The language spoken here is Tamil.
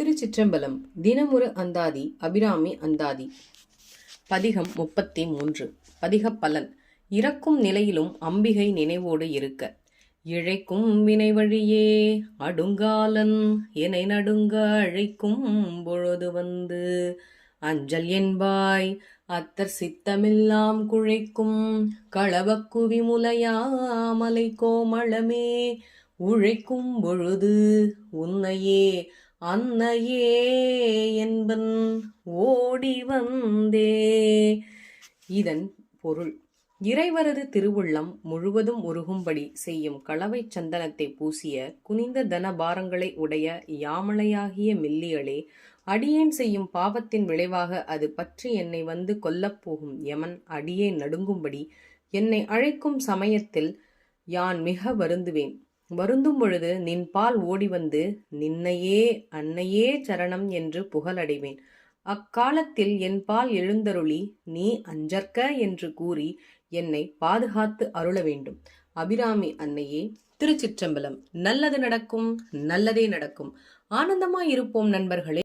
திருச்சிற்றம்பலம் தினமுறு அந்தாதி அபிராமி அந்தாதி. பதிகம் முப்பத்தி மூன்று பதிக பலன். இறக்கும் நிலையிலும் அம்பிகை நினைவோடு இருக்க. இழைக்கும் வினை வழியே அடுங்காலன் என்னை நடுங்க அழைக்கும் பொழுது வந்து. அஞ்சல் என்பாய் அத்தர் சித்தமெல்லாம் குழைக்கும். களவக்குவி முலையாமலை கோமளமே உழைக்கும் பொழுது உன்னையே அன்னையே என்பன் ஓடி வந்தே. இதன் பொருள் இறைவரது திருவுள்ளம் முழுவதும் உருகும்படி செய்யும் கலவை சந்தனத்தை பூசிய குனிந்த தனபாரங்களை உடைய யாமளையாகிய மில்லியலே அடியேன் செய்யும் பாவத்தின் விளைவாக அது பற்றி என்னை வந்து கொல்லப்போகும் யமன் அடியே நடுங்கும்படி என்னை அழைக்கும் சமயத்தில் யான் மிக வருந்துவேன். வருந்தும் பொழுது நின்பால் ஓடி வந்து நின்னையே அன்னையே சரணம் என்று புகழடைவேன். அக்காலத்தில் என்பால் எழுந்தருளி நீ அஞ்சற்க என்று கூறி என்னை பாதுகாத்து அருள வேண்டும் அபிராமி அன்னையே திருச்சிற்றம்பலம் நல்லது நடக்கும் நல்லதே நடக்கும். ஆனந்தமாய் இருப்போம் நண்பர்களே.